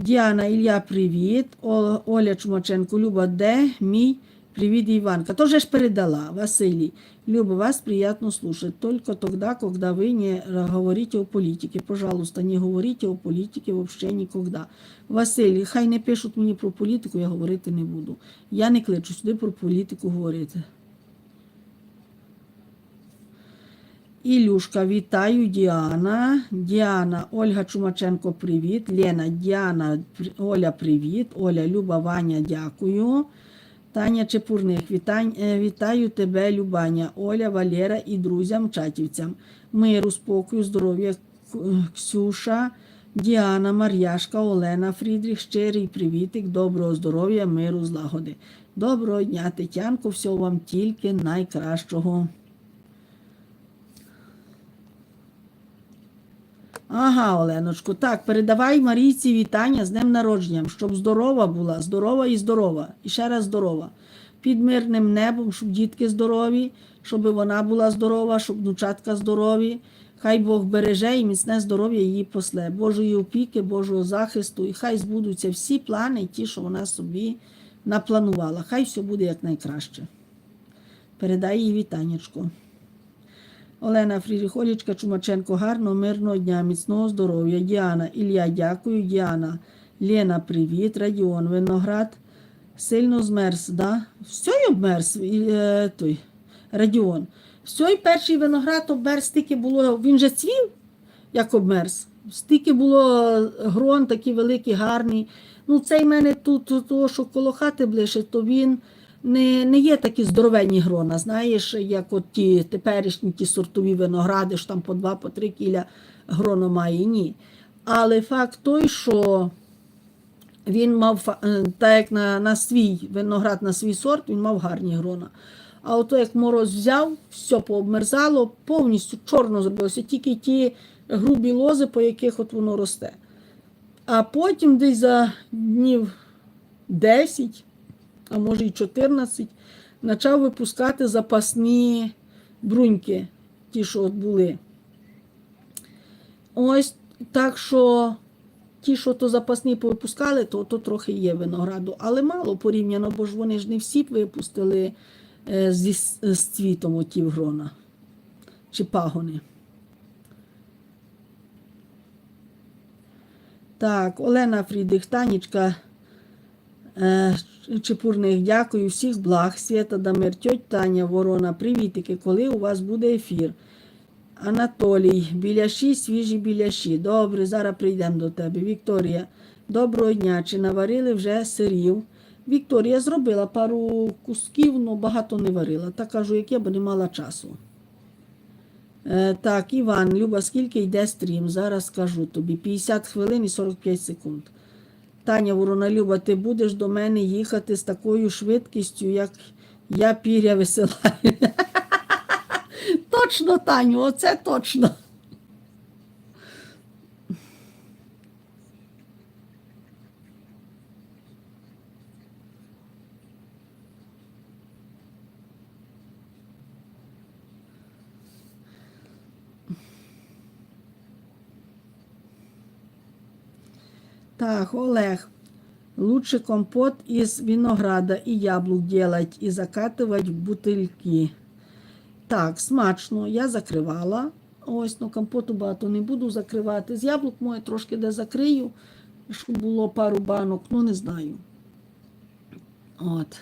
Діана Ілля, привіт. Оля Чумаченко, Люба, де мій привіт, Іванка. Тоже ж передала, Василий. Люба, вас приятно слушать. Только тогда, когда вы не говорите о политике. Пожалуйста, не говорите о политике вообще никогда. Василій, хай не пишуть мені про політику, я говорити не буду. Я не кличу сюди про політику говорити. Ілюшка, вітаю, Діана. Діана, Ольга Чумаченко, привіт. Лена, Діана, Оля, привіт. Оля, Люба, Ваня, дякую. Таня Чепурник, вітань, е, вітаю тебе, Любаня, Оля, Валера і друзям чатівцям. Миру, спокою, здоров'я, Ксюша, Діана, Мар'яшка, Олена, Фрідріх, щирий привітик, доброго здоров'я, миру, злагоди. Доброго дня, Тетянко, всього вам тільки найкращого. Ага, Оленочко, так, передавай Марійці вітання з днем народження, щоб здорова була, здорова і здорова. І ще раз здорова. Під мирним небом, щоб дітки здорові, щоб вона була здорова, щоб внучатка здорові. Хай Бог береже і міцне здоров'я її после. Божої опіки, Божого захисту, і хай збудуться всі плани, ті, що вона собі напланувала. Хай все буде якнайкраще. Передай їй вітаннячко. Олена Фріріхолічка Чумаченко, гарного, мирного дня, міцного здоров'я. Діана, Ілля, дякую. Діана, Лена, привіт. Радіон, Виноград. Сильно змерз, да? Все й обмерз, е, той, Радіон. Все й перший виноград обмерз, стільки було, він же цвів, як обмерз. Стільки було грон, такий великий, гарний. Ну, цей мене тут того, що коло хати ближче, то він не, не є такі здоровенні грона, знаєш, як от ті теперішні ті сортові виногради, що там по два, по три кіля гроно має. Ні. Але факт той, що він мав, е, так як на, на свій виноград, на свій сорт, він мав гарні грона. А ото як мороз взяв, все пообмерзало, повністю чорно зробилося, тільки ті грубі лози, по яких от воно росте. А потім десь за днів 10, а може й 14, почав випускати запасні бруньки, ті, що от були. Ось так що ті, що то запасні повипускали, то, то трохи є винограду, але мало порівняно, бо ж вони ж не всі випустили е, зі, з цвітом оті грона чи пагони. Так, Олена Фрідих, Танечка е, Чепурних, дякую, всіх благ, Свята Дамир, тьоть Таня, Ворона, привітики, коли у вас буде ефір? Анатолій, біляші, свіжі біляші. Добре, зараз прийдемо до тебе. Вікторія, доброго дня. Чи наварили вже сирів? Вікторія зробила пару кусків, але багато не варила. Так кажу, як я, бо не мала часу. Е, так, Іван, Люба, скільки йде стрім? Зараз скажу тобі. 50 хвилин і 45 секунд. Таня Ворона Люба, ти будеш до мене їхати з такою швидкістю, як я піря висилаю. Точно, Таню, оце точно. Так, Олег. Лучше компот из винограда и яблук делать и закатывать в бутильки. Так, смачно. Я закривала. Ось, ну компоту багато не буду закривати. З яблук моє трошки де закрию, щоб було пару банок, ну не знаю. От.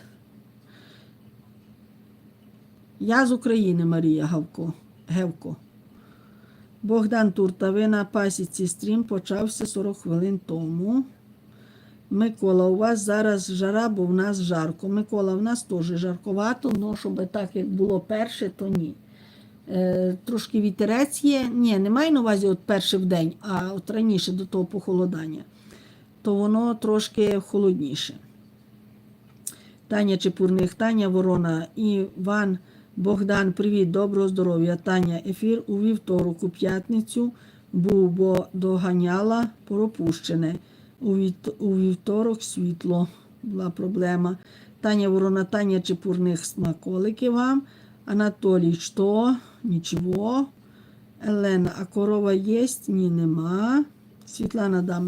Я з України, Марія Гавко. Гевко. Богдан Турта, ви на пасіці стрім почався 40 хвилин тому. Микола, у вас зараз жара, бо в нас жарко. Микола, в нас теж жарковато, але щоб так, як було перше, то ні. Е, трошки вітерець є. Ні, не маю на увазі от перше в день, а от раніше до того похолодання, то воно трошки холодніше. Таня Чепурних, Таня Ворона, Іван Богдан, привіт, доброго здоров'я. Таня, ефір у вівторок, у п'ятницю був, бо доганяла пропущене. У, вівт- у вівторок світло була проблема. Таня Ворона, Таня Чепурних, смаколики вам. Анатолій, що? Нічого. Елена, а корова є? Ні, нема. Світлана Дам.